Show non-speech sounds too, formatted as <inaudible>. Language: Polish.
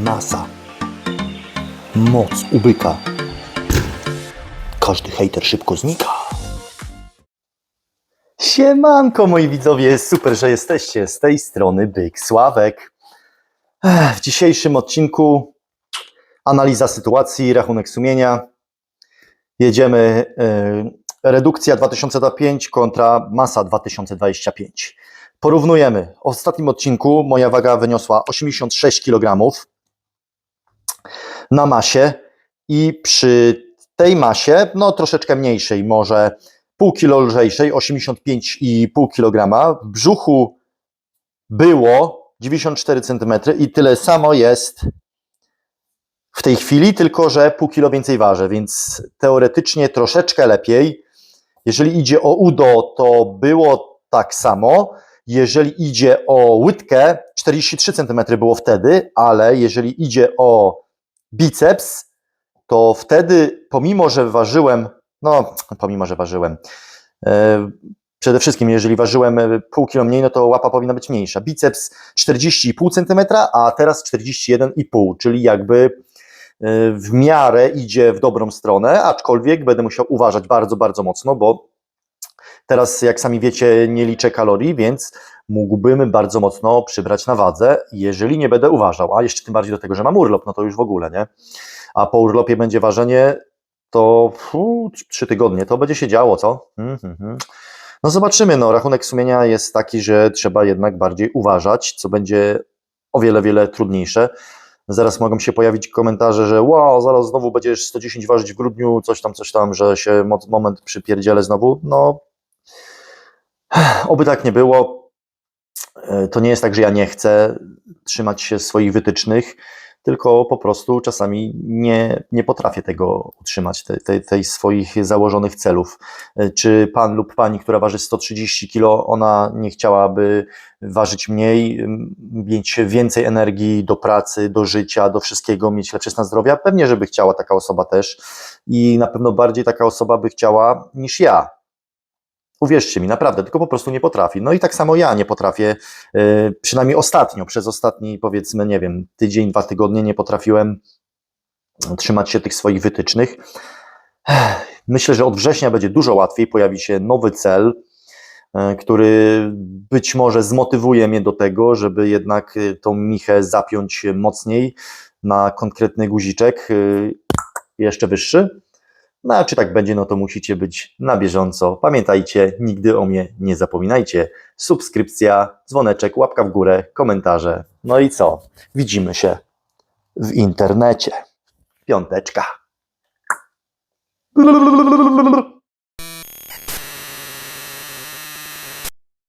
Masa. Moc ubyka. Każdy hejter szybko znika. Siemanko moi widzowie, super, że jesteście. Z tej strony Byk Sławek. W dzisiejszym odcinku analiza sytuacji, rachunek sumienia. Jedziemy y, redukcja 2025 kontra masa 2025. Porównujemy. W ostatnim odcinku moja waga wyniosła 86 kg na masie i przy tej masie, no troszeczkę mniejszej, może pół kilo lżejszej, 85,5 kg, w brzuchu było 94 cm i tyle samo jest w tej chwili, tylko że pół kilo więcej ważę, więc teoretycznie troszeczkę lepiej. Jeżeli idzie o udo, to było tak samo. Jeżeli idzie o łydkę, 43 cm było wtedy, ale jeżeli idzie o biceps, to wtedy, pomimo że ważyłem, no, pomimo że ważyłem, e, przede wszystkim, jeżeli ważyłem e, pół kilo mniej, no to łapa powinna być mniejsza. Biceps 40,5 cm, a teraz 41,5, czyli jakby e, w miarę idzie w dobrą stronę, aczkolwiek będę musiał uważać bardzo, bardzo mocno, bo teraz, jak sami wiecie, nie liczę kalorii, więc mógłbym bardzo mocno przybrać na wadze, jeżeli nie będę uważał, a jeszcze tym bardziej do tego, że mam urlop, no to już w ogóle, nie? A po urlopie będzie ważenie, to fu, trzy tygodnie, to będzie się działo, co? Mhm, mhm. No zobaczymy, no rachunek sumienia jest taki, że trzeba jednak bardziej uważać, co będzie o wiele, wiele trudniejsze. Zaraz mogą się pojawić komentarze, że wow, zaraz znowu będziesz 110 ważyć w grudniu, coś tam, coś tam, że się mo- moment przypierdzielę znowu. No, <sighs> oby tak nie było. E, To nie jest tak, że ja nie chcę trzymać się swoich wytycznych, tylko po prostu czasami nie, nie potrafię tego utrzymać, tej, swoich założonych celów. E, Czy pan lub pani, która waży 130 kg, ona nie chciałaby ważyć mniej, mieć więcej energii do pracy, do życia, do wszystkiego, mieć lepszy stan zdrowia? Pewnie, żeby chciała taka osoba też i na pewno bardziej taka osoba by chciała niż ja. Uwierzcie mi, naprawdę, tylko po prostu nie potrafi. No i tak samo ja nie potrafię, yy, przynajmniej ostatnio, przez ostatni powiedzmy, nie wiem, tydzień, dwa tygodnie nie potrafiłem trzymać się tych swoich wytycznych. Myślę, że od września będzie dużo łatwiej, pojawi się nowy cel, yy, który być może zmotywuje mnie do tego, żeby jednak yy, tą michę zapiąć mocniej na konkretny guziczek, jeszcze wyższy. No a czy tak będzie, no to musicie być na bieżąco. Pamiętajcie, nigdy o mnie nie zapominajcie. Subskrypcja, dzwoneczek, łapka w górę, komentarze. No i co? Widzimy się w internecie. Piąteczka.